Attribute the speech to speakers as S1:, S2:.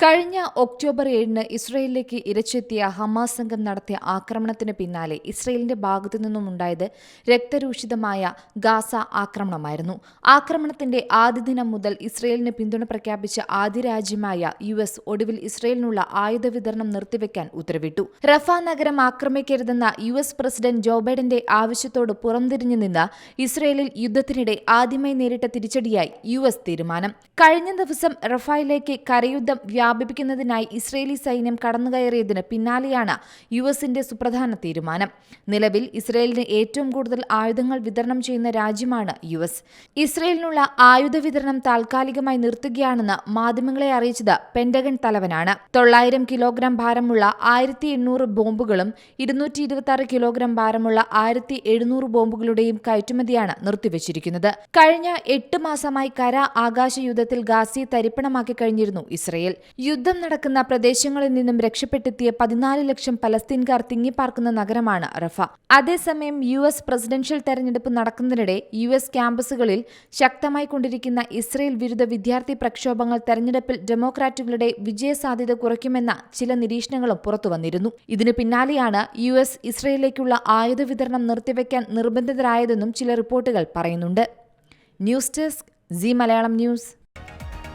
S1: കഴിഞ്ഞ ഒക്ടോബർ ഏഴിന് ഇസ്രയേലിലേക്ക് ഇരച്ചെത്തിയ ഹമാസ് സംഘം നടത്തിയ ആക്രമണത്തിന് പിന്നാലെ ഇസ്രയേലിന്റെ ഭാഗത്തു നിന്നുമുണ്ടായത് രക്തരൂഷിതമായ ഗാസ ആക്രമണമായിരുന്നു. ആക്രമണത്തിന്റെ ആദ്യ ദിനം മുതൽ ഇസ്രയേലിന് പിന്തുണ പ്രഖ്യാപിച്ച ആദ്യ രാജ്യമായ യു എസ് ഒടുവിൽ ഇസ്രയേലിനുള്ള ആയുധ വിതരണം നിർത്തിവെക്കാൻ ഉത്തരവിട്ടു. റഫ നഗരം ആക്രമിക്കരുതെന്ന യു എസ് പ്രസിഡന്റ് ജോ ബൈഡന്റെ ആവശ്യത്തോട് പുറംതിരിഞ്ഞു നിന്ന് ഇസ്രയേലിൽ യുദ്ധത്തിനിടെ ആദ്യമായി നേരിട്ട തിരിച്ചടിയായി യു എസ് തീരുമാനം. കഴിഞ്ഞ ദിവസം റഫായിലേക്ക് കരയുദ്ധം വ്യാപിപ്പിക്കുന്നതിനായി ഇസ്രയേലി സൈന്യം കടന്നുകയറിയതിന് പിന്നാലെയാണ് യു എസിന്റെ സുപ്രധാന തീരുമാനം. നിലവിൽ ഇസ്രയേലിന് ഏറ്റവും കൂടുതൽ ആയുധങ്ങൾ വിതരണം ചെയ്യുന്ന രാജ്യമാണ് യു എസ്. ഇസ്രയേലിനുള്ള ആയുധ വിതരണം താൽക്കാലികമായി നിർത്തുകയാണെന്ന് മാധ്യമങ്ങളെ അറിയിച്ചത് പെന്റഗൺ തലവനാണ്. തൊള്ളായിരം കിലോഗ്രാം ഭാരമുള്ള ആയിരത്തി എണ്ണൂറ് ബോംബുകളും ഇരുന്നൂറ്റി ഇരുപത്തി ആറ് കിലോഗ്രാം ഭാരമുള്ള ആയിരത്തി എഴുന്നൂറ് ബോംബുകളുടെയും കയറ്റുമതിയാണ് നിർത്തിവച്ചിരിക്കുന്നത്. കഴിഞ്ഞ എട്ട് മാസമായി കര ആകാശ യുദ്ധത്തിൽ ഗാസി തരിപ്പണമാക്കി കഴിഞ്ഞിരുന്നു ഇസ്രയേൽ. യുദ്ധം നടക്കുന്ന പ്രദേശങ്ങളിൽ നിന്നും രക്ഷപ്പെട്ടെത്തിയ പതിനാല് ലക്ഷം പലസ്തീൻകാർ തിങ്ങിപ്പാർക്കുന്ന നഗരമാണ് റഫ. അതേസമയം യു എസ് പ്രസിഡൻഷ്യൽ തെരഞ്ഞെടുപ്പ് നടക്കുന്നതിനിടെ യു എസ് ക്യാമ്പസുകളിൽ ശക്തമായി കൊണ്ടിരിക്കുന്ന ഇസ്രയേൽ വിരുദ്ധ വിദ്യാർത്ഥി പ്രക്ഷോഭങ്ങൾ തെരഞ്ഞെടുപ്പിൽ ഡെമോക്രാറ്റുകളുടെ വിജയസാധ്യത കുറയ്ക്കുമെന്ന ചില നിരീക്ഷണങ്ങളും പുറത്തുവന്നിരുന്നു. ഇതിനു പിന്നാലെയാണ് യു എസ് ഇസ്രയേലിലേക്കുള്ള ആയുധ വിതരണം നിർത്തിവെക്കാൻ നിർബന്ധിതരായതെന്നും ചില റിപ്പോർട്ടുകൾ പറയുന്നുണ്ട്. News desk G Malayalam news.